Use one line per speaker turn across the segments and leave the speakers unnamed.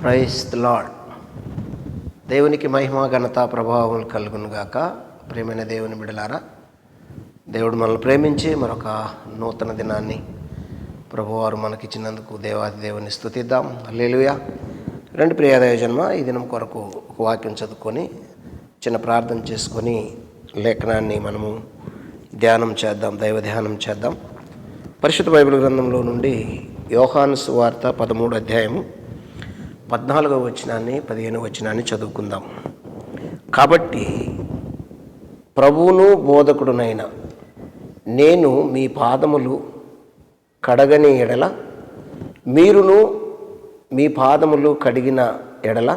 Price lord దేవునికి మహిమ ఘనత ప్రభావం కలుగునుగాక ప్రేమైన దేవుని బిడలారా దేవుడు మనల్ని ప్రేమించి మరొక నూతన దినాన్ని ప్రభువారు మనకిచ్చినందుకు దేవాది దేవుని స్థుతిద్దాం అల్లేలుయా రెండు ప్రియాదయ జన్మ ఈ దినం కొరకు ఒక వాక్యం చదువుకొని చిన్న ప్రార్థన చేసుకొని లేఖనాన్ని మనము ధ్యానం చేద్దాం దైవ ధ్యానం చేద్దాం. పరిశుద్ధ బైబిల్ గ్రంథంలో నుండి యోహాను సువార్త పదమూడు అధ్యాయము పద్నాలుగవ వచనాన్ని పదిహేను వచనాన్ని చదువుకుందాం. కాబట్టి ప్రభువును బోధకుడునైన నేను మీ పాదములు కడగని ఎడల మీరును మీ పాదములు కడిగిన ఎడల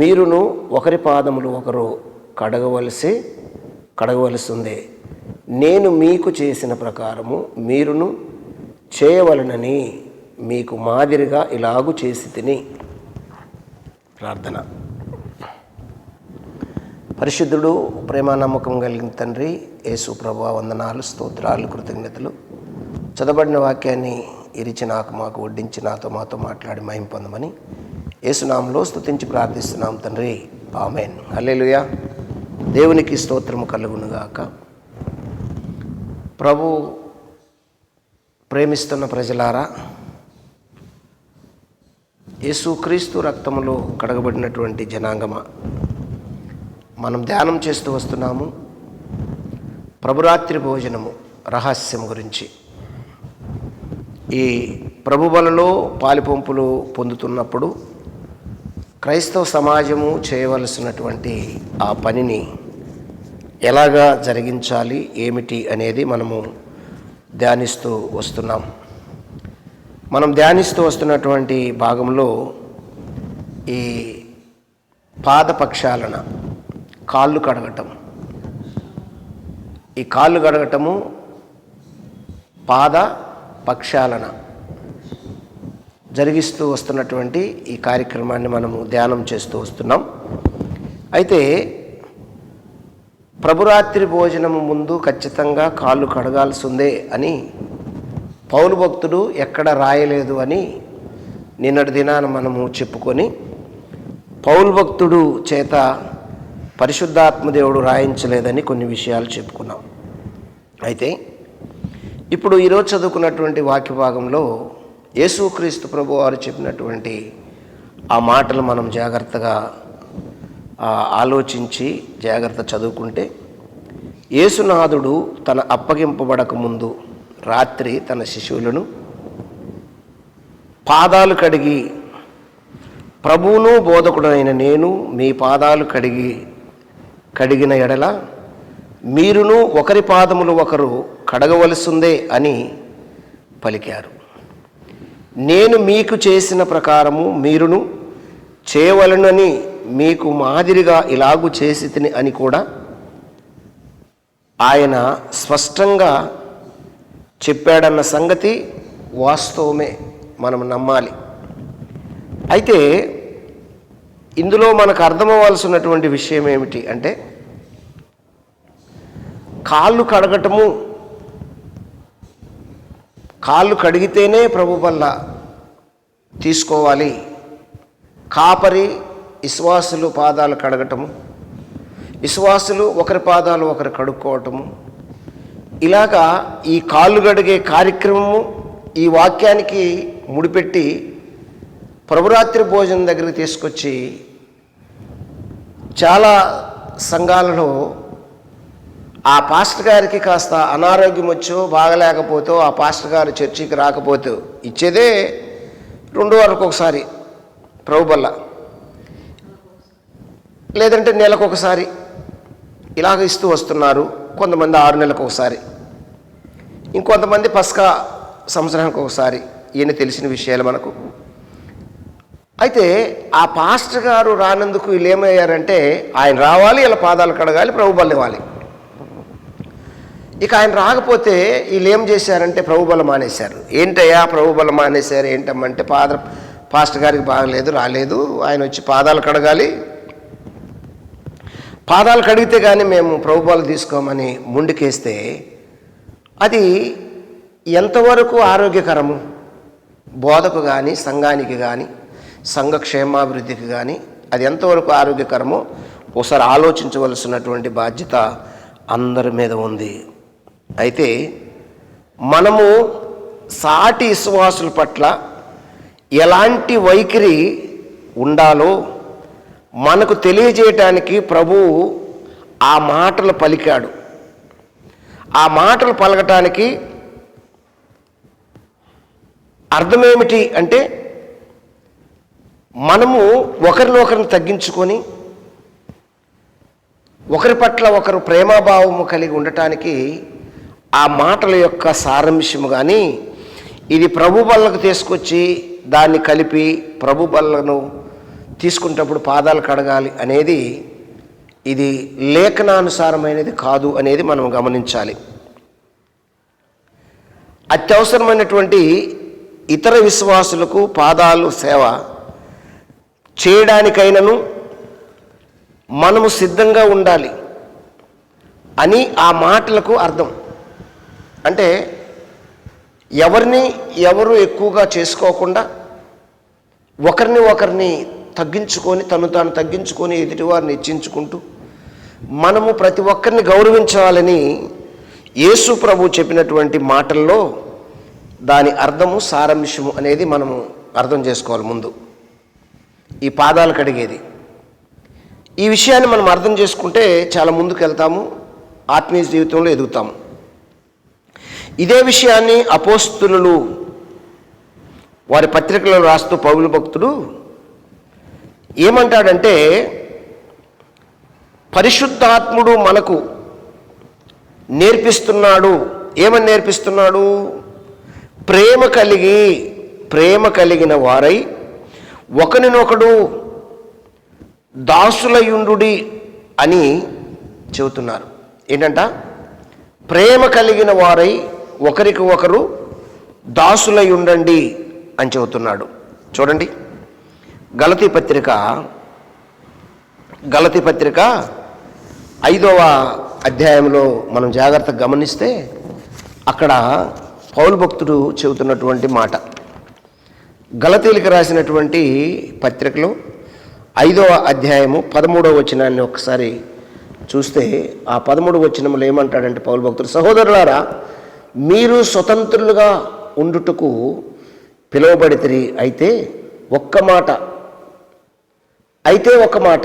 మీరును ఒకరి పాదములు ఒకరు కడగవలసి కడగవలసిందే. నేను మీకు చేసిన ప్రకారము మీరును చేయవలనని మీకు మాదిరిగా ఇలాగు చేసి తిని. ప్రార్థన. పరిశుద్ధుడు ప్రేమ నమ్మకం కలిగిన తండ్రి యేసు ప్రభా వందనాలు స్తోత్రాలు కృతజ్ఞతలు. చదవబడిన వాక్యాన్ని ఇరిచి నాకు మాకు వడ్డించి నాతో మాతో మాట్లాడి మహిం పొందమని యేసునామంలో స్తుతించి ప్రార్థిస్తున్నాం తండ్రి. ఆమెన్. హల్లెలూయా. దేవునికి స్తోత్రము కలుగునుగాక. ప్రభు ప్రేమిస్తున్న ప్రజలారా యేసుక్రీస్తు రక్తములో కడగబడినటువంటి జనాంగమ? మనం ధ్యానం చేస్తూ వస్తున్నాము. ప్రభురాత్రి భోజనము రహస్యం గురించి. ఈ ప్రభుబలలో పాలిపంపులు పొందుతున్నప్పుడు క్రైస్తవ సమాజము చేయవలసినటువంటి ఆ పనిని ఎలాగా జరిగించాలి ఏమిటి అనేది మనము ధ్యానిస్తూ వస్తున్నాం. మనం ధ్యానిస్తూ వస్తున్నటువంటి భాగంలో ఈ పాదపక్షాలన కాళ్ళు కడగటం. ఈ కాళ్ళు కడగటము పాద పక్షాలన జరిగిస్తూ వస్తున్నటువంటి ఈ కార్యక్రమాన్ని మనము ధ్యానం చేస్తూ వస్తున్నాం. అయితే ప్రభురాత్రి భోజనము ముందు ఖచ్చితంగా కాళ్ళు కడగాల్సిందే అని పౌలు భక్తుడు ఎక్కడ రాయలేదు అని నిన్నటి దినాన మనము చెప్పుకొని పౌలు భక్తుడు చేత పరిశుద్ధాత్మదేవుడు రాయించలేదని కొన్ని విషయాలు చెప్పుకున్నాం. అయితే ఇప్పుడు ఈరోజు చదువుకున్నటువంటి వాక్య భాగంలో యేసుక్రీస్తు ప్రభు వారు చెప్పినటువంటి ఆ మాటలు మనం జాగ్రత్తగా ఆలోచించి జాగ్రత్త చదువుకుంటే యేసునాథుడు తన అప్పగింపబడక ముందు రాత్రి తన శిశువులను పాదాలు కడిగి ప్రభువును బోధకుడైన నేను మీ పాదాలు కడిగి కడిగిన ఎడల మీరును ఒకరి పాదములు ఒకరు కడగవలసిందే అని పలికారు. నేను మీకు చేసిన ప్రకారము మీరును చేయవలనని మీకు మాదిరిగా ఇలాగు చేసి అని కూడా ఆయన స్పష్టంగా చెప్పాడన్న సంగతి వాస్తవమే మనం నమ్మాలి. అయితే ఇందులో మనకు అర్థమవ్వాల్సినటువంటి విషయం ఏమిటి అంటే కాళ్ళు కడగటము కాళ్ళు కడిగితేనే ప్రభు వల్ల తీసుకోవాలి. కాపరి విశ్వాసులు పాదాలు కడగటము విశ్వాసులు ఒకరి పాదాలు ఒకరు కడుక్కోవటము ఇలాగా ఈ కాళ్ళు గడిగే కార్యక్రమము ఈ వాక్యానికి ముడిపెట్టి ప్రభురాత్రి భోజనం దగ్గరికి తీసుకొచ్చి చాలా సంఘాలలో ఆ పాస్టర్ గారికి కాస్త అనారోగ్యం వచ్చో బాగలేకపోతే ఆ పాస్టర్ గారు చర్చికి రాకపోతే ఇచ్చేదే రెండు వరకు ఒకసారి ప్రభుబల్ల లేదంటే నెలకు ఒకసారి. ఇలాగ ఇస్తూ వస్తున్నారు కొంతమంది ఆరు నెలలకు ఒకసారి. ఇంకొంతమంది పస్కా సంవత్సరానికి ఒకసారి ఈయన తెలిసిన విషయాలు మనకు. అయితే ఆ పాస్టర్ గారు రానందుకు వీళ్ళు ఏమయ్యారంటే ఆయన రావాలి ఇలా పాదాలు కడగాలి ప్రభుబలం ఇవ్వాలి. ఇక ఆయన రాకపోతే వీళ్ళు ఏం చేశారంటే ప్రభుబలం మానేశారు. ఏంటయ్యా ప్రభుబలం మానేశారు? ఏంటమ్మంటే పాద పాస్టర్ గారికి బాగలేదు రాలేదు. ఆయన వచ్చి పాదాలు కడగాలి పాదాలు కడిగితే కానీ మేము ప్రభుపాలు తీసుకోమని ముందుకేస్తే అది ఎంతవరకు ఆరోగ్యకరము? బోధకు కానీ సంఘానికి కానీ సంఘ క్షేమాభివృద్ధికి కానీ అది ఎంతవరకు ఆరోగ్యకరమో? ఒకసారి ఆలోచించవలసినటువంటి బాధ్యత అందరి మీద ఉంది. అయితే మనము సాటి విశ్వాసుల పట్ల ఎలాంటి వైఖరి ఉండాలో మనకు తెలియజేయటానికి ప్రభువు ఆ మాటలు పలికాడు. ఆ మాటలు పలకటానికి అర్థమేమిటి అంటే మనము ఒకరినొకరిని తగ్గించుకొని ఒకరి పట్ల ఒకరు ప్రేమాభావము కలిగి ఉండటానికి ఆ మాటల యొక్క సారాంశము కానీ ఇది ప్రభు బల్లకు తీసుకొచ్చి దాన్ని కలిపి ప్రభు బల్లను తీసుకునేటప్పుడు పాదాలు కడగాలి అనేది ఇది లేఖనానుసారమైనది కాదు అనేది మనం గమనించాలి. అత్యవసరమైనటువంటి ఇతర విశ్వాసులకు పాదాలు సేవ చేయడానికైనను మనము సిద్ధంగా ఉండాలి అని ఆ మాటలకు అర్థం. అంటే ఎవరిని ఎవరు ఎక్కువగా చేసుకోకుండా ఒకరిని ఒకరిని తగ్గించుకొని తను తాను తగ్గించుకొని ఎదుటివారిని హెచ్చించుకుంటూ మనము ప్రతి ఒక్కరిని గౌరవించాలని యేసు ప్రభు చెప్పినటువంటి మాటల్లో దాని అర్థము సారాంశము అనేది మనము అర్థం చేసుకోవాలి ముందు. ఈ పాదాలు కడిగేది. ఈ విషయాన్ని మనం అర్థం చేసుకుంటే చాలా ముందుకు వెళ్తాము ఆత్మీయ జీవితంలో ఎదుగుతాము. ఇదే విషయాన్ని అపోస్తులు వారి పత్రికలో రాస్తూ పౌలు భక్తుడు ఏమంటాడంటే పరిశుద్ధాత్ముడు మనకు నేర్పిస్తున్నాడు. ఏమని నేర్పిస్తున్నాడు? ప్రేమ కలిగి ప్రేమ కలిగిన వారై ఒకరినొకడు దాసులయుండుడి అని చెబుతున్నారు. ఏంటంట? ప్రేమ కలిగిన వారై ఒకరికి ఒకరు దాసులై ఉండండి అని చెబుతున్నాడు. చూడండి. గలతి పత్రిక గలతి పత్రిక ఐదవ అధ్యాయంలో మనం జాగ్రత్తగా గమనిస్తే అక్కడ పౌలు భక్తుడు చెబుతున్నటువంటి మాట. గలతీలకు రాసినటువంటి పత్రికలో ఐదవ అధ్యాయము పదమూడవ వచనాన్ని ఒకసారి చూస్తే ఆ పదమూడు వచనములు ఏమంటాడంటే పౌలు భక్తుడు సహోదరులారా మీరు స్వతంత్రులుగా ఉండుటకు పిలువబడితిరి. అయితే ఒక్క మాట అయితే ఒక మాట.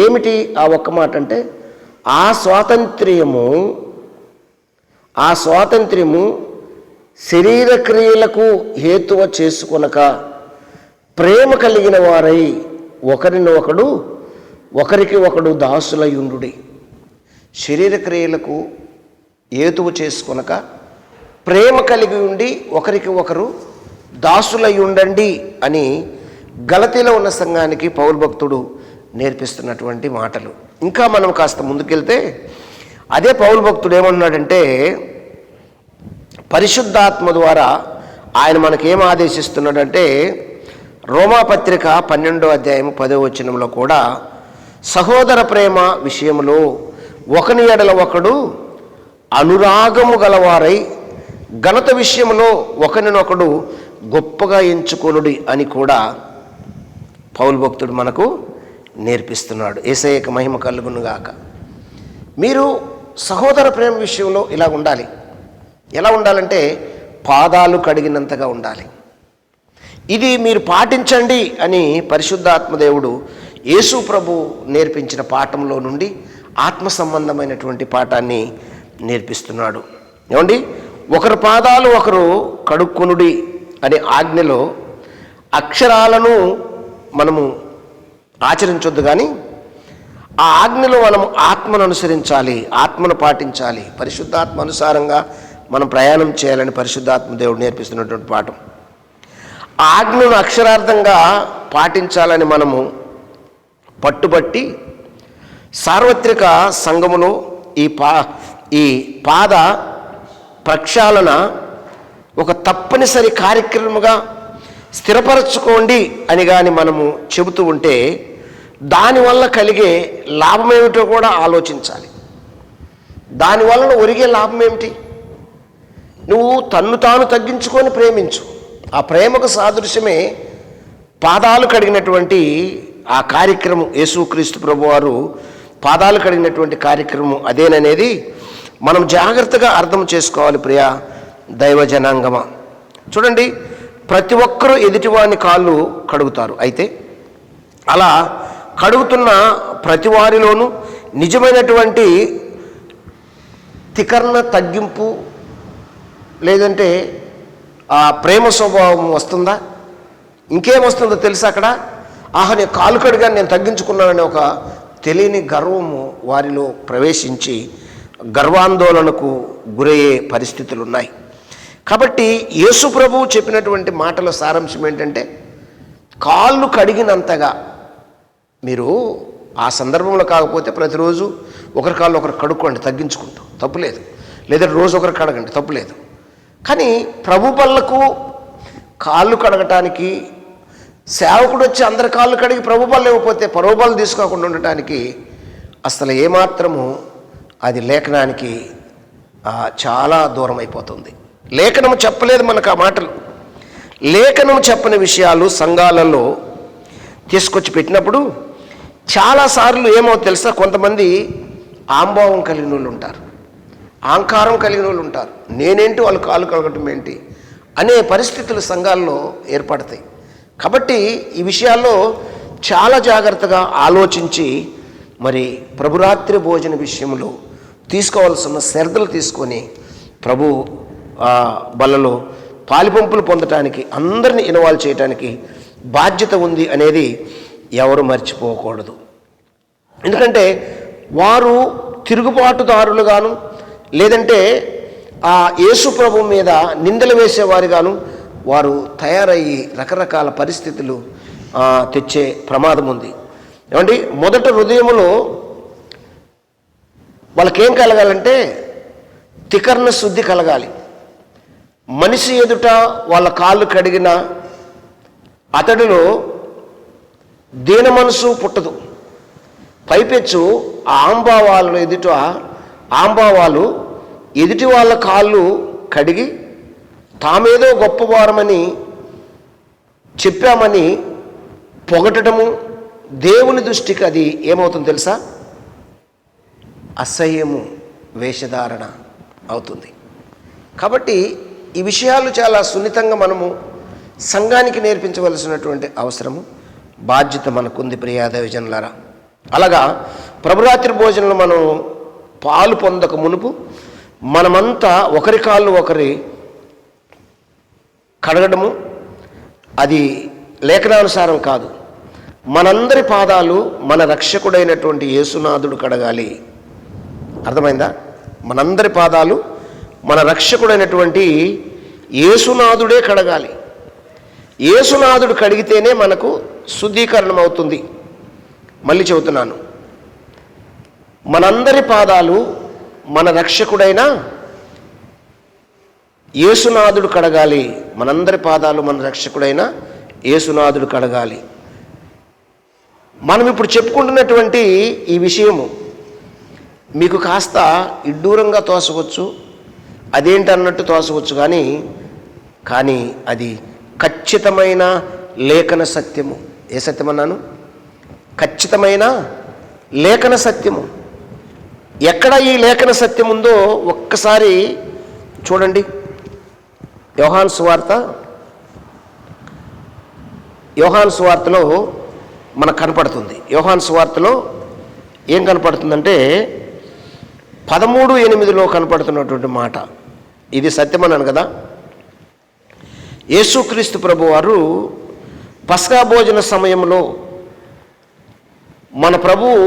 ఏమిటి ఆ ఒక్క మాట అంటే ఆ స్వాతంత్ర్యము ఆ స్వాతంత్ర్యము శరీర క్రియలకు హేతువ చేసుకొనక ప్రేమ కలిగిన వారై ఒకరిని ఒకడు ఒకరికి ఒకడు దాసులయుండుడి శరీర క్రియలకు హేతువు చేసుకొనక ప్రేమ కలిగి ఉండి ఒకరికి ఒకరు దాసులై ఉండండి అని గలతీలో ఉన్న సంఘానికి పౌరు భక్తుడు నేర్పిస్తున్నటువంటి మాటలు. ఇంకా మనం కాస్త ముందుకెళ్తే అదే పౌరు భక్తుడు ఏమన్నాడంటే పరిశుద్ధాత్మ ద్వారా ఆయన మనకేం ఆదేశిస్తున్నాడంటే రోమాపత్రిక పన్నెండో అధ్యాయం పదో వచనంలో కూడా సహోదర ప్రేమ విషయంలో ఒకని ఎడల ఒకడు అనురాగము గలవారై ఘనత విషయంలో ఒకరినొకడు గొప్పగా ఎంచుకొనుడి అని కూడా పౌలు భక్తుడు మనకు నేర్పిస్తున్నాడు. ఏసయ్యక మహిమ కలుగునుగాక. మీరు సహోదర ప్రేమ విషయంలో ఇలా ఉండాలి. ఎలా ఉండాలంటే పాదాలు కడిగినంతగా ఉండాలి. ఇది మీరు పాటించండి అని పరిశుద్ధాత్మదేవుడు యేసు ప్రభు నేర్పించిన పాఠంలో నుండి ఆత్మ సంబంధమైనటువంటి పాఠాన్ని నేర్పిస్తున్నాడు. ఏమండి? ఒకరు పాదాలు ఒకరు కడుక్కొనుడి అనే ఆజ్ఞలో అక్షరాలను మనము ఆచరించొద్దు కానీ ఆ ఆజ్ఞలో మనం ఆత్మను అనుసరించాలి ఆత్మను పాటించాలి. పరిశుద్ధాత్మ అనుసారంగా మనం ప్రయాణం చేయాలని పరిశుద్ధాత్మ దేవుడు నేర్పిస్తున్నటువంటి పాఠం. ఆ ఆజ్ఞను అక్షరార్థంగా పాటించాలని మనము పట్టుబట్టి సార్వత్రిక సంఘములో ఈ పా ఈ పాద ప్రక్షాళన ఒక తప్పనిసరి కార్యక్రమంగా స్థిరపరచుకోండి అని కానీ మనము చెబుతూ ఉంటే దానివల్ల కలిగే లాభం ఏమిటో కూడా ఆలోచించాలి. దానివలన ఒరిగే లాభం ఏమిటి నువ్వు తన్ను తాను తగ్గించుకొని ప్రేమించు. ఆ ప్రేమకు సాదృశ్యమే పాదాలు కడిగినటువంటి ఆ కార్యక్రమం. యేసుక్రీస్తు ప్రభువారు పాదాలు కడిగినటువంటి కార్యక్రమం అదేననేది మనం జాగ్రత్తగా అర్థం చేసుకోవాలి ప్రియా దైవ జనాంగమ చూడండి ప్రతి ఒక్కరూ ఎదుటివాని కాళ్ళు కడుగుతారు. అయితే అలా కడుగుతున్న ప్రతి వారిలోనూ నిజమైనటువంటి తికర్ణ తగ్గింపు లేదంటే ఆ ప్రేమ స్వభావం వస్తుందా? ఇంకేం వస్తుందో తెలుసా అక్కడ? ఆహా నేను కాలు కడిగాను నేను తగ్గించుకున్నాననే ఒక తెలియని గర్వము వారిలో ప్రవేశించి గర్వాందోళనకు గురయ్యే పరిస్థితులు ఉన్నాయి కాబట్టి యేసు ప్రభువు చెప్పినటువంటి మాటల సారాంశం ఏంటంటే కాళ్ళు కడిగినంతగా మీరు ఆ సందర్భంలో కాకపోతే ప్రతిరోజు ఒకరి కాళ్ళు ఒకరు కడుక్కోండి తగ్గించుకుంటూ. తప్పులేదు లేదా. రోజు ఒకరు కడగండి తప్పులేదు కానీ ప్రభు పళ్ళకు కాళ్ళు కడగటానికి సేవకుడు వచ్చి అందరి కాళ్ళు కడిగి ప్రభు పళ్ళు ఇవ్వకపోతే పరోబాలు తీసుకోకుండా ఉండటానికి అసలు ఏమాత్రము అది లేఖనానికి చాలా దూరం అయిపోతుంది లేఖనము చెప్పలేదు మనకు ఆ మాటలు. లేఖనము చెప్పని విషయాలు సంఘాలలో తీసుకొచ్చి పెట్టినప్పుడు చాలాసార్లు ఏమో తెలుసా? కొంతమంది ఆంభావం కలిగిన వాళ్ళు ఉంటారు. ఆంకారం కలిగిన వాళ్ళు ఉంటారు. నేనేంటి వాళ్ళు కాలు కలగటం ఏంటి? అనే పరిస్థితులు సంఘాల్లో ఏర్పడతాయి. కాబట్టి ఈ విషయాల్లో చాలా జాగ్రత్తగా ఆలోచించి మరి ప్రభురాత్రి భోజన విషయంలో తీసుకోవాల్సిన శ్రద్ధలు తీసుకొని ప్రభు బలలో పాలిపంపులు పొందటానికి అందరిని ఇన్వాల్వ్ చేయడానికి బాధ్యత ఉంది అనేది ఎవరు మర్చిపోకూడదు. ఎందుకంటే వారు తిరుగుబాటుదారులుగాను లేదంటే ఆ యేసు ప్రభు మీద నిందలు వేసేవారుగాను వారు తయారయ్యి రకరకాల పరిస్థితులు తెచ్చే ప్రమాదం ఉంది. ఏమండి? మొదట హృదయములో వాళ్ళకేం కలగాలంటే తికర్ణ శుద్ధి కలగాలి. మనిషి ఎదుట వాళ్ళ కాళ్ళు కడిగిన అతడిలో దీన మనసు పుట్టదు. పైపెచ్చు ఆ ఆంబావాళ్ళ ఎదుట ఆంబావాలు ఎదుటి వాళ్ళ కాళ్ళు కడిగి తామేదో గొప్పవారమని చెప్పామని పొగటము దేవుని దృష్టికి అది ఏమవుతుంది తెలుసా? అసహ్యము వేషధారణ అవుతుంది. కాబట్టి ఈ విషయాలు చాలా సున్నితంగా మనము సంఘానికి నేర్పించవలసినటువంటి అవసరము. బాధ్యత మనకుంది ప్రియాదేవి జనులారా. అలాగా ప్రభురాత్రి భోజనంలో మనం పాలు పొందక మునుపు మనమంతా ఒకరి కాళ్ళు ఒకరి కడగడము. అది లేఖనానుసారం కాదు. మనందరి పాదాలు మన రక్షకుడైనటువంటి యేసునాథుడు కడగాలి. అర్థమైందా? మనందరి పాదాలు మన రక్షకుడైనటువంటి యేసునాథుడే కడగాలి. యేసునాథుడు కడిగితేనే మనకు శుద్ధీకరణం అవుతుంది మళ్ళీ చెబుతున్నాను. మనందరి పాదాలు మన రక్షకుడైన యేసునాథుడు కడగాలి. మనందరి పాదాలు మన రక్షకుడైన యేసునాథుడు కడగాలి. మనం ఇప్పుడు చెప్పుకుంటున్నటువంటి ఈ విషయము మీకు కాస్త ఇడ్డూరంగా తోసవచ్చు అదేంటి అన్నట్టు తోసవచ్చు కానీ కానీ అది ఖచ్చితమైన లేఖన సత్యము. ఏ సత్యం అన్నాను ఖచ్చితమైన లేఖన సత్యము. ఎక్కడ ఈ లేఖన సత్యం ఉందో ఒక్కసారి చూడండి. యోహాన్ సువార్త యోహాన్ సువార్తలో మనకు కనపడుతుంది. యోహాన్ సువార్తలో ఏం కనపడుతుందంటే పదమూడు ఎనిమిదిలో కనపడుతున్నటువంటి మాట. ఇది సత్యమన్నాను కదా. యేసుక్రీస్తు ప్రభు వారు పస్కా భోజన సమయంలో మన ప్రభువు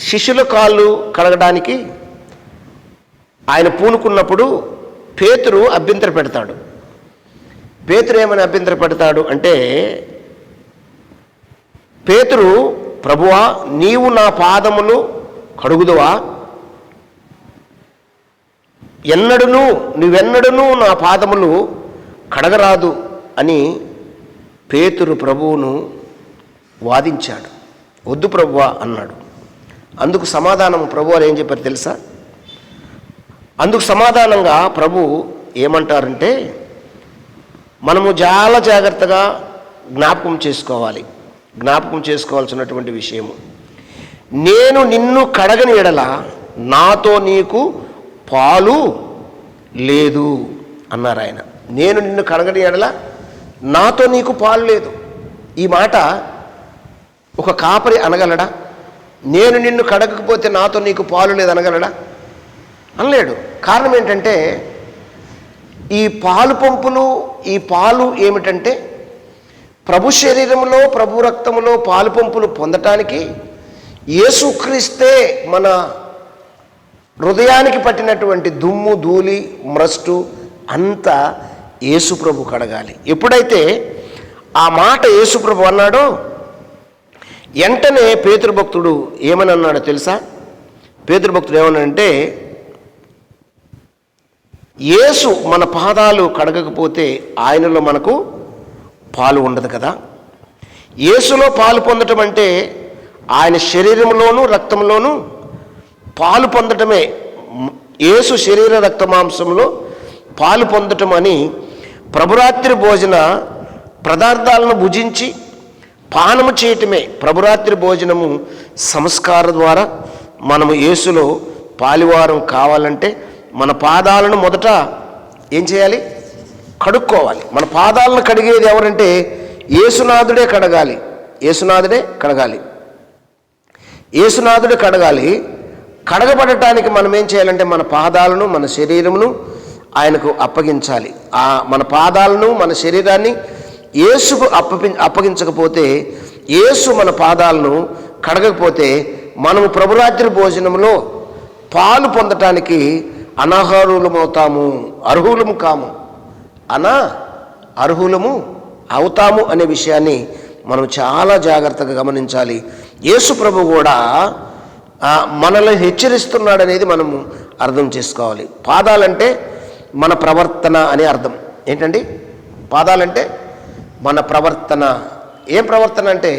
శిష్యుల కాళ్ళు కడగడానికి ఆయన పూనుకున్నప్పుడు పేతురు అభ్యంతర పెడతాడు. పేతురు ఏమని అభ్యంతర పెడతాడు అంటే పేతురు ప్రభువా నీవు నా పాదములు కడుగుదువా? ఎన్నడూను నువ్వెన్నడూను నా పాదములు కడగరాదు అని పేతురు ప్రభువును వాదించాడు. వద్దు ప్రభువా అన్నాడు. అందుకు సమాధానం ప్రభు అని ఏం చెప్పారు తెలుసా? అందుకు సమాధానంగా ప్రభు ఏమంటారంటే మనము చాలా జాగ్రత్తగా జ్ఞాపకం చేసుకోవాలి. జ్ఞాపకం చేసుకోవాల్సినటువంటి విషయము. నేను నిన్ను కడగని ఎడల నాతో నీకు పాలు లేదు అన్నారు ఆయన. నేను నిన్ను కడగని ఎడల నాతో నీకు పాలు లేదు. ఈ మాట ఒక కాపరి అనగలడా? నేను నిన్ను కడగకపోతే నాతో నీకు పాలు లేదు అనగలడా? అనలేడు. కారణం ఏంటంటే ఈ పాలు పంపులు ఈ పాలు ఏమిటంటే ప్రభు శరీరంలో ప్రభు రక్తంలో పాలు పంపులు పొందటానికి యేసుక్రీస్తే మన హృదయానికి పట్టినటువంటి దుమ్ము ధూళి మ్రస్టు అంతా యేసుప్రభు కడగాలి. ఎప్పుడైతే ఆ మాట యేసుప్రభు అన్నాడో వెంటనే పేతృభక్తుడు ఏమని అన్నాడో తెలుసా? పేతృభక్తుడు ఏమన్నాడంటే యేసు మన పాదాలు కడగకపోతే ఆయనలో మనకు పాలు ఉండదు కదా. యేసులో పాలు పొందటం అంటే ఆయన శరీరంలోనూ రక్తంలోనూ పాలు పొందటమే ఏసు యేసు శరీర రక్త మాంసంలో పాలు పొందటం అని ప్రభురాత్రి భోజన పదార్థాలను భుజించి పానము చేయటమే ప్రభురాత్రి భోజనము సంస్కార ద్వారా మనము యేసులో పాలివారం కావాలంటే మన పాదాలను మొదట ఏం చేయాలి? కడుక్కోవాలి. మన పాదాలను కడిగేది ఎవరంటే యేసునాథుడే కడగాలి. యేసునాథుడే కడగాలి. యేసునాథుడే కడగాలి. కడగబడటానికి మనం ఏం చేయాలంటే మన పాదాలను మన శరీరమును ఆయనకు అప్పగించాలి. ఆ మన పాదాలను మన శరీరాన్ని యేసుకు అప్పగి అప్పగించకపోతే యేసు మన పాదాలను కడగకపోతే మనము ప్రభురాత్రి భోజనంలో పాలు పొందటానికి అనర్హులమవుతాము అర్హులము కాము. అనా అర్హులము అవుతాము అనే విషయాన్ని మనం చాలా జాగ్రత్తగా గమనించాలి. యేసు ప్రభు కూడా మనల్ని హెచ్చరిస్తున్నాడు అనేది మనము అర్థం చేసుకోవాలి. పాదాలంటే మన ప్రవర్తన అనే అర్థం. ఏంటండి? పాదాలంటే మన ప్రవర్తన. ఏం ప్రవర్తన అంటే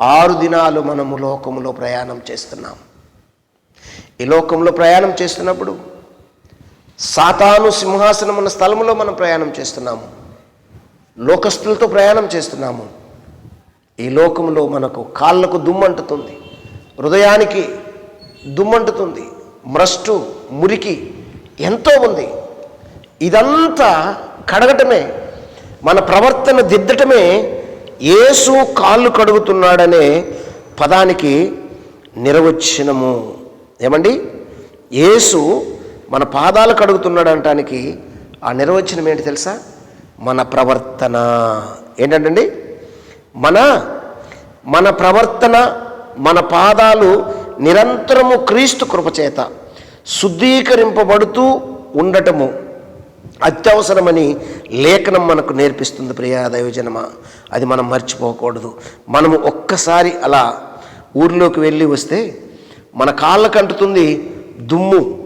ఆరు దినాలు మనము లోకములో ప్రయాణం చేస్తున్నాం. ఈ లోకంలో ప్రయాణం చేస్తున్నప్పుడు సాతాను సింహాసనం ఉన్న స్థలంలో మనం ప్రయాణం చేస్తున్నాము. లోకస్తులతో ప్రయాణం చేస్తున్నాము. ఈ లోకంలో మనకు కాళ్ళకు దుమ్మంటుతుంది. హృదయానికి దుమ్మంటుతుంది మ్రష్టు మురికి ఎంతో ఉంది. ఇదంతా కడగటమే మన ప్రవర్తన దిద్దటమే యేసు కాళ్ళు కడుగుతున్నాడనే పదానికి నిర్వచనము. ఏమండి? యేసు మన పాదాలు కడుగుతున్నాడు అనటానికి ఆ నిర్వచనం ఏంటి తెలుసా? మన ప్రవర్తన. ఏంటంటండి? మన మన ప్రవర్తన మన పాదాలు నిరంతరము క్రీస్తు కృపచేత శుద్ధీకరింపబడుతూ ఉండటము అత్యవసరమని లేఖనం మనకు నేర్పిస్తుంది ప్రియా దైవజనమా. అది మనం మర్చిపోకూడదు. మనము ఒక్కసారి అలా ఊర్లోకి వెళ్ళి వస్తే మన కాళ్ళకు అంటుతుంది దుమ్ము.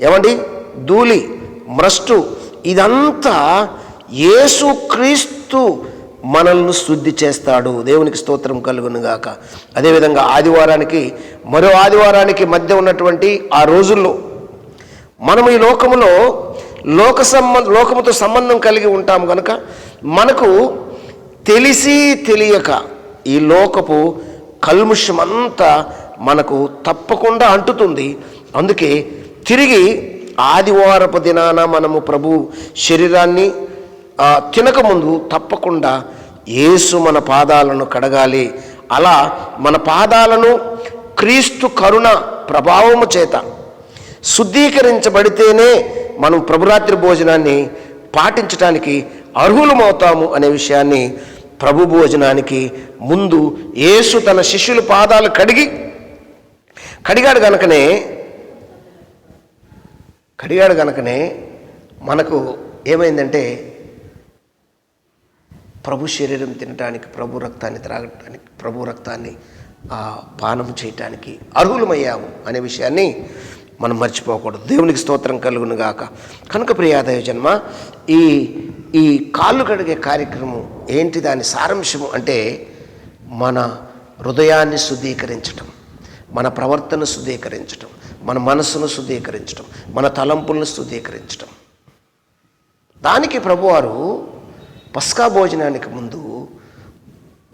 ఏమండి? ధూళి మ్రస్టు ఇదంతా యేసు క్రీస్తు మనల్ని శుద్ధి చేస్తాడు. దేవునికి స్తోత్రం కలుగునుగాక అదేవిధంగా ఆదివారానికి మరో ఆదివారానికి మధ్య ఉన్నటువంటి ఆ రోజుల్లో మనం ఈ లోకములో లోక సంబంధ లోకముతో సంబంధం కలిగి ఉంటాం కనుక మనకు తెలిసి తెలియక ఈ లోకపు కల్ముషం అంతా మనకు తప్పకుండా అంటుతుంది. అందుకే తిరిగి ఆదివారపు దినాన మనము ప్రభు శరీరాన్ని తినకముందు తప్పకుండా యేసు మన పాదాలను కడగాలి. అలా మన పాదాలను క్రీస్తు కరుణ ప్రభావము చేత శుద్ధీకరించబడితేనే మనం ప్రభురాత్రి భోజనాన్ని పాటించడానికి అర్హులమవుతాము అనే విషయాన్ని ప్రభు భోజనానికి ముందు యేసు తన శిష్యుల పాదాలు కడిగి కడిగాడు గనకనే కడిగాడు గనకనే మనకు ఏమైందంటే ప్రభు శరీరం తినటానికి ప్రభు రక్తాన్ని త్రాగటానికి ప్రభు రక్తాన్ని ఆ, పానం చేయటానికి అర్హులమయ్యాము అనే విషయాన్ని మనం మర్చిపోకూడదు. దేవునికి స్తోత్రం కలుగును గాక. కనుక ప్రియాదయ జన్మ ఈ ఈ కాళ్ళు కడిగే కార్యక్రమం ఏంటి? దాని సారాంశము అంటే మన హృదయాన్ని శుద్ధీకరించటం మన ప్రవర్తన శుద్ధీకరించటం మన మనస్సును శుద్ధీకరించటం మన తలంపులను శుద్ధీకరించటం. దానికి ప్రభువారు పస్కా భోజనానికి ముందు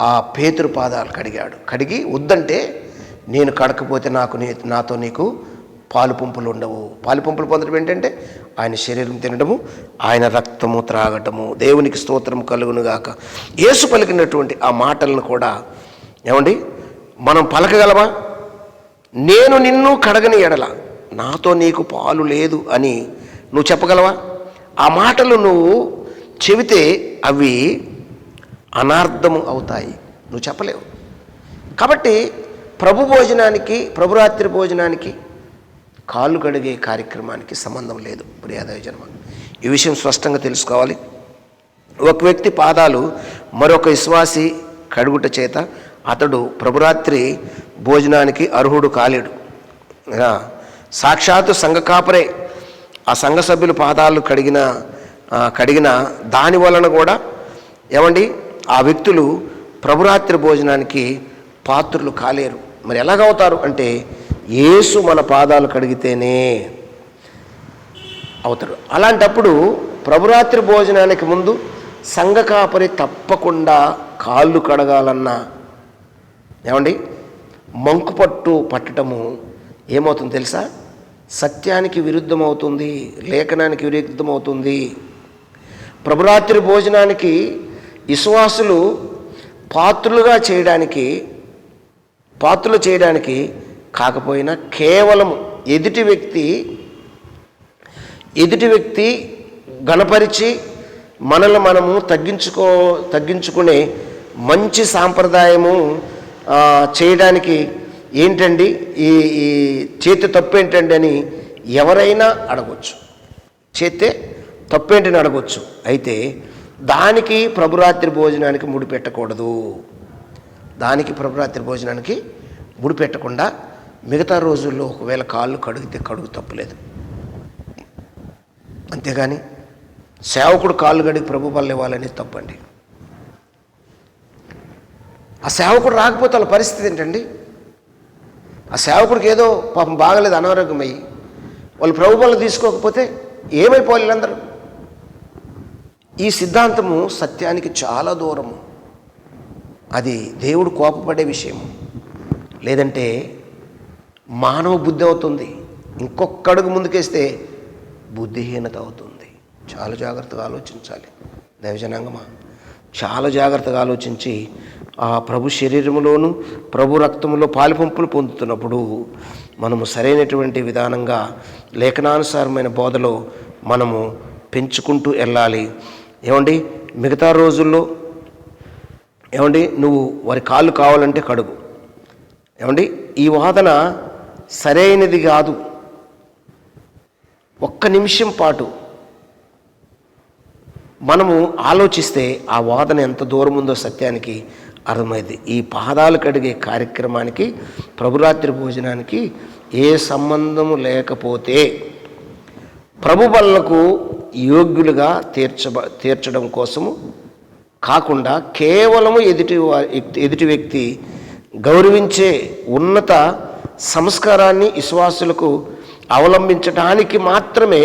ఆ పేతురు పాదాలు కడిగాడు. కడిగి వద్దంటే నేను కడకపోతే నాకు నీ నాతో నీకు పాలు పంపులు ఉండవు. పాలు పంపులు పొందడం ఏంటంటే ఆయన శరీరం తినడము ఆయన రక్తము త్రాగటము దేవునికి స్తోత్రం కలుగునుగాక. యేసు పలికినటువంటి ఆ మాటలను కూడా ఏమండి? మనం పలకగలమా? నేను నిన్ను కడగని ఎడల నాతో నీకు పాలు లేదు అని నువ్వు చెప్పగలవా? ఆ మాటలు నువ్వు చెబితే అవి అనార్థము అవుతాయి. నువ్వు చెప్పలేవు. కాబట్టి ప్రభు భోజనానికి ప్రభురాత్రి భోజనానికి కాళ్ళు కడిగే కార్యక్రమానికి సంబంధం లేదు. ప్రియాదయ జన్మ. ఈ విషయం స్పష్టంగా తెలుసుకోవాలి. ఒక వ్యక్తి పాదాలు మరొక విశ్వాసి కడుగుట చేత అతడు ప్రభురాత్రి భోజనానికి అర్హుడు కాలేడు. సాక్షాత్తు సంఘ కాపరే. ఆ సంఘ సభ్యులు పాదాలు కడిగిన కడిగిన దాని వలన కూడా ఏమండి? ఆ వ్యక్తులు ప్రభురాత్రి భోజనానికి పాత్రులు కాలేరు. మరి ఎలాగవుతారు అంటే యేసు మన పాదాలు కడిగితేనే అవుతారు. అలాంటప్పుడు ప్రభురాత్రి భోజనానికి ముందు సంఘ కాపరి తప్పకుండా కాళ్ళు కడగాలన్న ఏమండి? మంకు పట్టు పట్టడము ఏమవుతుంది తెలుసా? సత్యానికి విరుద్ధమవుతుంది లేఖనానికి విరుద్ధమవుతుంది. ప్రభురాత్రి భోజనానికి విశ్వాసులు పాత్రులుగా చేయడానికి పాత్రలు చేయడానికి కాకపోయినా కేవలం ఎదుటి వ్యక్తి ఎదుటి వ్యక్తి గణపరిచి మనల్ని మనము తగ్గించుకో తగ్గించుకునే మంచి సాంప్రదాయము చేయడానికి ఏంటండి? ఈ ఈ చేతి తప్పు ఏంటండి అని ఎవరైనా అడగవచ్చు చేతే తప్పేంటని అడగొచ్చు. అయితే దానికి ప్రభురాత్రి భోజనానికి ముడి పెట్టకూడదు. దానికి ప్రభురాత్రి భోజనానికి ముడి పెట్టకుండా మిగతా రోజుల్లో ఒకవేళ కాళ్ళు కడిగితే కడుగు తప్పులేదు. అంతేగాని సేవకుడు కాళ్ళు కడిగి ప్రభు వల్ల ఇవ్వాలని తప్పండి. ఆ సేవకుడు రాకపోతే వాళ్ళ పరిస్థితి ఏంటండి? ఆ సేవకుడికి ఏదో పాపం బాగలేదు అనారోగ్యమయ్యి. వాళ్ళు ప్రభు పనులు తీసుకోకపోతే ఏమైపోవాలి వీళ్ళందరూ? ఈ సిద్ధాంతము సత్యానికి చాలా దూరము. అది దేవుడు కోపపడే విషయము. లేదంటే మానవ బుద్ధి అవుతుంది. ఇంకొక అడుగు ముందుకేస్తే బుద్ధిహీనత అవుతుంది. చాలా జాగ్రత్తగా ఆలోచించాలి. దైవజనాంగమా? చాలా జాగ్రత్తగా ఆలోచించి ఆ ప్రభు శరీరంలోను ప్రభు రక్తంలో పాలిపంపులు పొందుతున్నప్పుడు మనము సరైనటువంటి విధానంగా లేఖనానుసారమైన బోధలో మనము పెంచుకుంటూ వెళ్ళాలి. ఏమండి? మిగతా రోజుల్లో ఏమండి? నువ్వు వారి కాళ్ళు కావాలంటే కడుగు. ఏమండి? ఈ వాదన సరైనది కాదు. ఒక్క నిమిషం పాటు మనము ఆలోచిస్తే ఆ వాదన ఎంత దూరం ఉందో సత్యానికి అర్థమైంది ఈ పాదాలు కడిగే కార్యక్రమానికి ప్రభురాత్రి భోజనానికి ఏ సంబంధము లేకపోతే ప్రభుబల్లకు యోగ్యులుగా తీర్చబ తీర్చడం కోసము కాకుండా కేవలము ఎదుటి ఎదుటి వ్యక్తి గౌరవించే ఉన్నత సంస్కారాన్ని విశ్వాసులకు అవలంబించడానికి మాత్రమే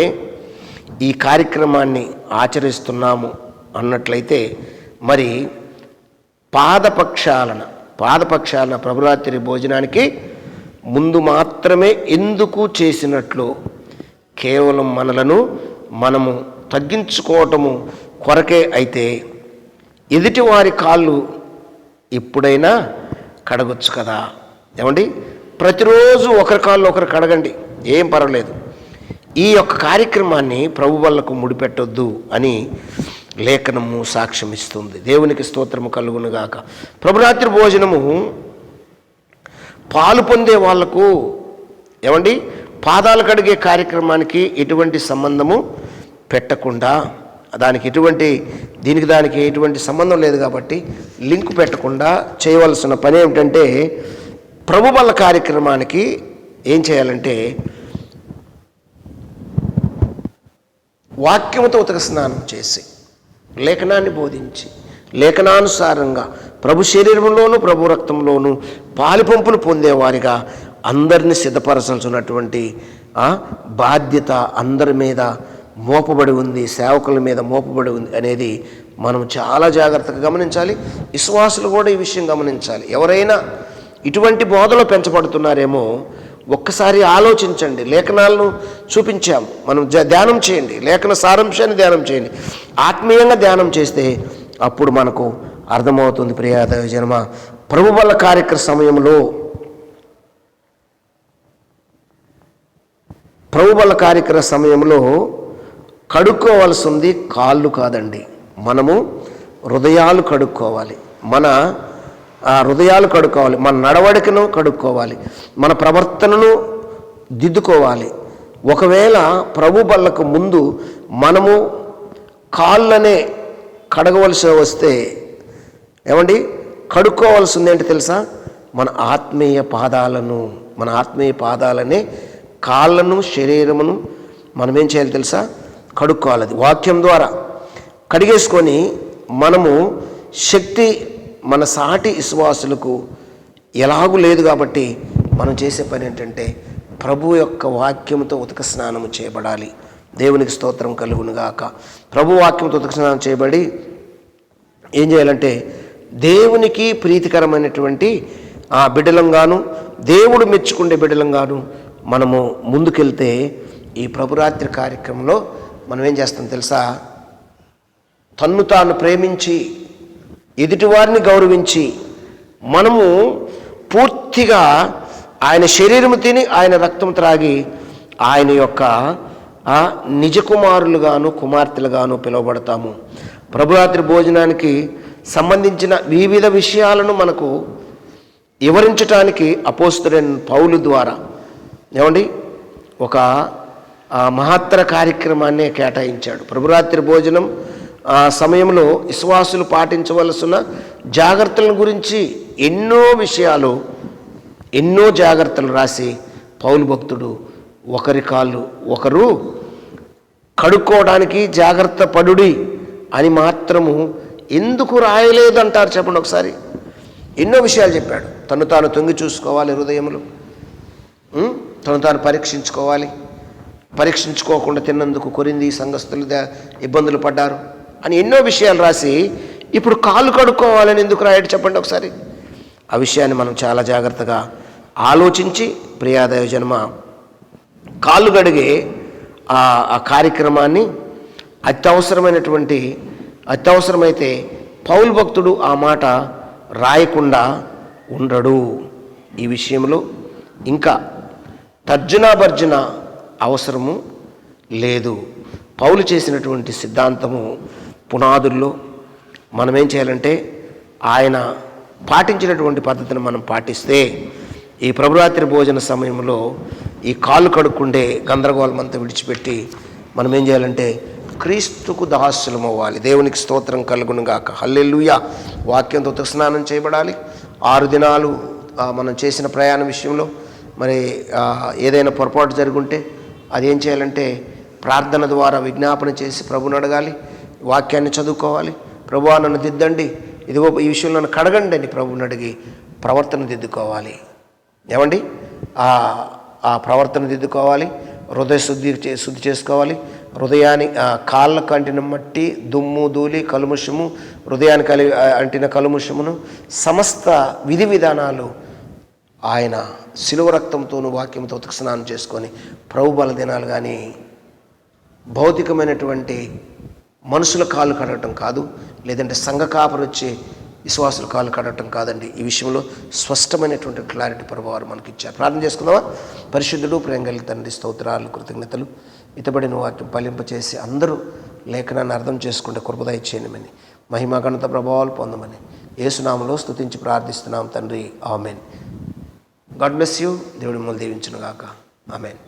ఈ కార్యక్రమాన్ని ఆచరిస్తున్నాము అన్నట్లయితే మరి పాదపక్షాలన పాదపక్షాలన ప్రభురాత్రి భోజనానికి ముందు మాత్రమే ఎందుకు చేసినట్లు కేవలం మనలను మనము తగ్గించుకోవటము కొరకే అయితే ఎదుటి వారి కాళ్ళు ఎప్పుడైనా కడగొచ్చు కదా. ఏమండి? ప్రతిరోజు ఒకరి కాళ్ళు ఒకరు కడగండి. ఏం పర్వాలేదు. ఈ యొక్క కార్యక్రమాన్ని ప్రభు వల్లకు ముడిపెట్టొద్దు అని లేఖనము సాక్ష్యం ఇస్తుంది. దేవునికి స్తోత్రము కలుగునుగాక ప్రభురాత్రి భోజనము పాలు పొందే వాళ్ళకు ఏమండి? పాదాలు కడిగే కార్యక్రమానికి ఎటువంటి సంబంధము పెట్టకుండా దానికి ఎటువంటి దీనికి దానికి ఎటువంటి సంబంధం లేదు కాబట్టి లింక్ పెట్టకుండా చేయవలసిన పని ఏమిటంటే ప్రభు కార్యక్రమానికి ఏం చేయాలంటే వాక్యముతో ఉతక స్నానం చేసి లేఖనాన్ని బోధించి లేఖనానుసారంగా ప్రభు శరీరంలోను ప్రభు రక్తంలోను పాలిపంపులు పొందేవారిగా అందరిని సిద్ధపరచాల్సినటువంటి బాధ్యత అందరి మీద మోపబడి ఉంది సేవకుల మీద మోపబడి ఉంది అనేది మనం చాలా జాగ్రత్తగా గమనించాలి. విశ్వాసులు కూడా ఈ విషయం గమనించాలి. ఎవరైనా ఇటువంటి బోధలో పెంచబడుతున్నారేమో ఒక్కసారి ఆలోచించండి. లేఖనాలను చూపించాం. మనం ధ్యానం చేయండి. లేఖన సారాంశాన్ని ధ్యానం చేయండి. ఆత్మీయంగా ధ్యానం చేస్తే అప్పుడు మనకు అర్థమవుతుంది. ప్రియాద జన్మ ప్రభుబల కార్యక్రమ సమయంలో ప్రభుబల కార్యక్రమ సమయంలో కడుక్కోవాల్సి ఉంది కాళ్ళు కాదండి. మనము హృదయాలు కడుక్కోవాలి. మన ఆ, హృదయాలు కడుక్కోవాలి. మన నడవడికను కడుక్కోవాలి. మన ప్రవర్తనను దిద్దుకోవాలి. ఒకవేళ ప్రభు బళ్ళకు ముందు మనము కాళ్ళనే కడగవలసి వస్తే ఏమండి? కడుక్కోవాల్సింది ఏంటి తెలుసా? మన ఆత్మీయ పాదాలను మన ఆత్మీయ పాదాలనే కాళ్ళను శరీరమును మనం ఏం చేయాలి తెలుసా? కడుక్కోవాలి. అది వాక్యం ద్వారా కడిగేసుకొని మనము శక్తి మన సాటి విశ్వాసులకు ఎలాగూ లేదు కాబట్టి మనం చేసే పని ఏంటంటే ప్రభు యొక్క వాక్యంతో ఉతక స్నానము చేయబడాలి. దేవునికి స్తోత్రం కలుగునుగాక ప్రభు వాక్యంతో ఉతక స్నానం చేయబడి ఏం చేయాలంటే దేవునికి ప్రీతికరమైనటువంటి ఆ బిడ్డలంగాను దేవుడు మెచ్చుకుండే బిడ్డలంగాను మనము ముందుకెళ్తే ఈ ప్రభురాత్రి కార్యక్రమంలో మనం ఏం చేస్తాం తెలుసా? తన్ను తాను ప్రేమించి ఎదుటివారిని గౌరవించి మనము పూర్తిగా ఆయన శరీరము తిని ఆయన రక్తం త్రాగి ఆయన యొక్క నిజ కుమారులుగాను కుమార్తెలుగాను పిలువబడతాము. ప్రభురాత్రి భోజనానికి సంబంధించిన వివిధ విషయాలను మనకు వివరించటానికి అపోస్తుడైన పౌలు ద్వారా ఏమండి? ఒక మహత్తర కార్యక్రమాన్ని కేటాయించాడు. ప్రభురాత్రి భోజనం ఆ సమయంలో విశ్వాసులు పాటించవలసిన జాగ్రత్తల గురించి ఎన్నో విషయాలు ఎన్నో జాగ్రత్తలు రాసి పౌలు భక్తుడు ఒకరి కాళ్ళు ఒకరు కడుక్కోవడానికి జాగ్రత్త పడుడి అని మాత్రము ఎందుకు రాయలేదంటారు చెప్పండి ఒకసారి. ఎన్నో విషయాలు చెప్పాడు. తను తాను తొంగి చూసుకోవాలి హృదయములు. తను తాను పరీక్షించుకోవాలి. పరీక్షించుకోకుండా తిన్నందుకు కొరింది సంఘస్థులు ఇబ్బందులు పడ్డారు. అని ఎన్నో విషయాలు రాసి ఇప్పుడు కాలు కడుక్కోవాలని ఎందుకు రాయడు చెప్పండి ఒకసారి. ఆ విషయాన్ని మనం చాలా జాగ్రత్తగా ఆలోచించి ప్రియాదయ జన్మ కాళ్ళు గడిగే ఆ ఆ కార్యక్రమాన్ని అత్యవసరమైనటువంటి అత్యవసరమైతే పౌలు భక్తుడు ఆ మాట రాయకుండా ఉండడు. ఈ విషయంలో ఇంకా తర్జన భర్జన అవసరము లేదు. పౌలు చేసినటువంటి సిద్ధాంతము పునాదుల్లో మనం ఏం చేయాలంటే ఆయన పాటించినటువంటి పద్ధతిని మనం పాటిస్తే ఈ ప్రభురాత్రి భోజన సమయంలో ఈ కాళ్ళు కడుక్కుండే గందరగోళం అంతా విడిచిపెట్టి మనం ఏం చేయాలంటే క్రీస్తుకు దాసులం అవ్వాలి దేవునికి స్తోత్రం కలుగునుగాక. హల్లెల్లుయ వాక్యంతో ఉతక స్నానం చేయబడాలి. ఆరు దినాలు మనం చేసిన ప్రయాణ విషయంలో మరి ఏదైనా పొరపాటు జరుగుంటే అది ఏం చేయాలంటే ప్రార్థన ద్వారా విజ్ఞాపన చేసి ప్రభుని అడగాలి వాక్యాన్ని చదువుకోవాలి. ప్రభు నన్ను దిద్దండి. ఇదిగో ఈ విషయంలో నన్ను కడగండి అని ప్రభుని అడిగి ప్రవర్తన దిద్దుకోవాలి. ఏమండి? ఆ ప్రవర్తన దిద్దుకోవాలి. హృదయ శుద్ధి చే శుద్ధి చేసుకోవాలి. హృదయాన్ని కాళ్ళకు అంటిన మట్టి దుమ్ము ధూళి కలుముషము హృదయానికి అంటిన కలుముషమును సమస్త విధి విధానాలు ఆయన శిలువ రక్తంతోనూ వాక్యంతో స్నానం చేసుకొని ప్రభు బల దినాలు కానీ భౌతికమైనటువంటి మనుషుల కాళ్ళు కడగటం కాదు లేదంటే సంఘ కాపరు వచ్చే విశ్వాసుల కాళ్ళు కడగటం కాదండి. ఈ విషయంలో స్పష్టమైనటువంటి క్లారిటీ ప్రభావాలు మనకి ఇచ్చారు ప్రార్థన చేసుకుందామా? పరిశుద్ధుడు ప్రేంగలి తండ్రి స్తోత్రాలు కృతజ్ఞతలు. ఇతబడిన వాక్యం ఫలింపచేసి అందరూ లేఖనాన్ని అర్థం చేసుకుంటే కృపద ఇచ్చేయమని మహిమా గణత ప్రభావాలు పొందమని ఏసునామలో స్తుతించి ప్రార్థిస్తున్నాం తండ్రి. ఆమెన్. గాడ్ బ్లెస్ యూ దేవుడి మిమ్మల్ని దీవించును గాక ఆమెన్